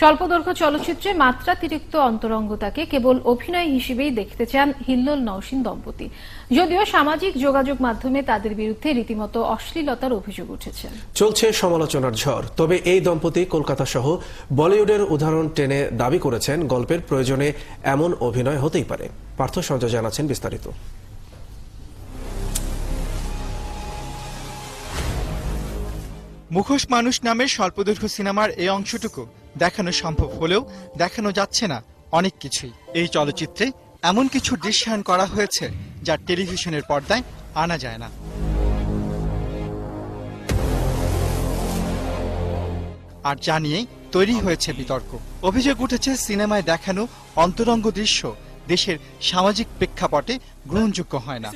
স্বল্পদৈর্ঘ্য চলচ্চিত্রে মাত্রাতিরিক্ত অন্তরঙ্গতাকে কেবল অভিনয় হিসেবেই দেখতে চান হিল্লোল নওশিন দম্পতি। যদিও সামাজিক যোগাযোগ মাধ্যমে তাদের বিরুদ্ধে রীতিমতো অশ্লীলতার অভিযোগ উঠেছে। চলছে সমালোচনার ঝড়, তবে এই দম্পতি কলকাতা সহ বলিউডের উদাহরণ টেনে দাবি করেছেন, গল্পের প্রয়োজনে এমন অভিনয় হতেই পারে। পার্থ সঞ্জয় জানাচ্ছেন বিস্তারিত। মুখোশ মানুষ নামের স্বল্পদৈর্ঘ্য সিনেমার এই অংশটুকু দেখানো সম্ভব হলেও দেখানো যাচ্ছে না অনেক কিছুই। এই চলচ্চিত্রে এমন কিছু দৃশ্যায়ন করা হয়েছে যা টেলিভিশনের পর্দায় আনা যায় না। আর যা নিয়েই তৈরি হয়েছে বিতর্ক। অভিযোগ উঠেছে, সিনেমায় দেখানো অন্তরঙ্গ দৃশ্য দেশের সামাজিক প্রেক্ষাপটে গ্রহণযোগ্য হয় না।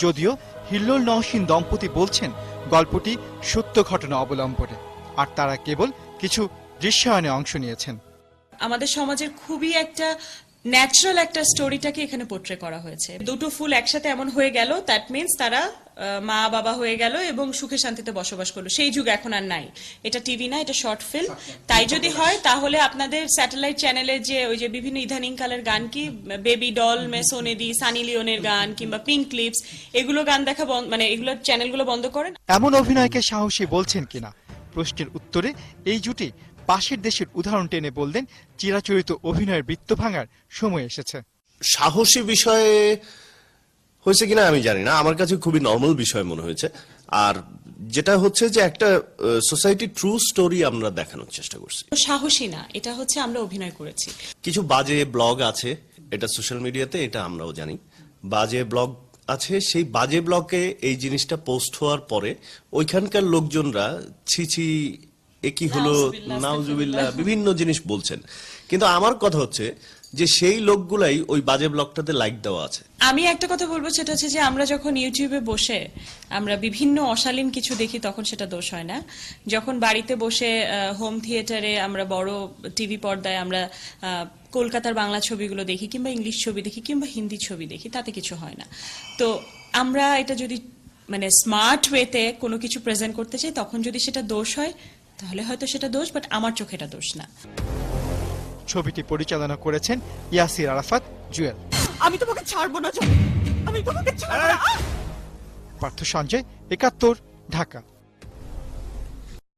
যদিও হিল্লোল নহসিন দম্পতি বলছেন গল্পটি সত্য ঘটনা অবলম্বনে আর তারা কেবল কিছু দৃশ্যায়নে অংশ নিয়েছেন। আমাদের সমাজের খুবই একটা ন্যাচারাল একটা স্টোরিটাকে এখানে পোট্রে করা হয়েছে। দুটো ফুল একসাথে এমন হয়ে গেল দ্যাট মিনস তারা আহ, মা বাবা হয়ে গেল এবং সুখে শান্তিতে বসবাস করল। সেই যুগ এখন আর নাই। এটা টিভি না এটা শর্ট ফিল্ম তাই যদি হয় তাহলে আপনাদের স্যাটেলাইট চ্যানেলে যে ওই যে বিভিন্ন ইদানিং কালের গান কি বেবি ডল মে সোনেদি সানি লিওনের গান কিংবা পিঙ্ক ক্লিপস এগুলো গান দেখা বন্ধ- মানে এগুলো চ্যানেলগুলো বন্ধ করেন। এমন অভিনয়কে সাহসী বলছেন কিনা? প্রশ্নের উত্তরে এই জুটি পাশের দেশের উদাহরণ টেনে বললেন চিরাচরিত অভিনয়ের বৃত্ত ভাঙার সময় এসেছে। সাহসী বিষয়ে হয়েছে কিনা আমি জানি না। আমার কাছে খুবই নর্মাল বিষয় মনে হয়েছে। আর যেটা হচ্ছে যে একটা সোসাইটি ট্রু স্টোরি আমরা দেখানোর চেষ্টা করছি। সাহসী না এটা হচ্ছে আমরা অভিনয় করেছি। কিছু বাজে ব্লগ আছে এটা সোশ্যাল মিডিয়াতে এটা আমরাও জানি। বাজে ব্লগ আছে সেই বাজে ব্লগে এই জিনিসটা পোস্ট হওয়ার পরে ওইখানকার লোকজনরা ছি ছি এ কি হলো নাউজুবিল্লাহ, বিভিন্ন জিনিস বলছেন। কিন্তু আমার কথা হচ্ছে যে সেই লোকগুলাই ওই বাজে ব্লগটাতে লাইক দেওয়া আছে। আমি একটা কথা বলব সেটা হচ্ছে যে আমরা যখন ইউটিউবে বসে আমরা বিভিন্ন অশালীন কিছু দেখি তখন সেটা দোষ হয় না। যখন বাড়িতে বসে হোম থিয়েটারে আমরা বড় টিভি পর্দায় আমরা কলকাতার বাংলা ছবিগুলো দেখি কিংবা ইংলিশ ছবি দেখি কিংবা হিন্দি ছবি দেখি তাতে কিছু হয় না। তো আমরা এটা যদি মানে স্মার্ট ওয়েতে কোনো কিছু প্রেজেন্ট করতে চাই তখন যদি সেটা দোষ হয় তাহলে হয়তো সেটা দোষ বাট আমার চোখে এটা দোষ না। ছবিটি পরিচালনা করেছেন ইয়াসির আরাফাত জুয়েল। আমি তোমাকে ছাড়বো না জনি আমি তোমাকে ছাড়বো না। পার্থ সঞ্জয় একাত্তর ঢাকা।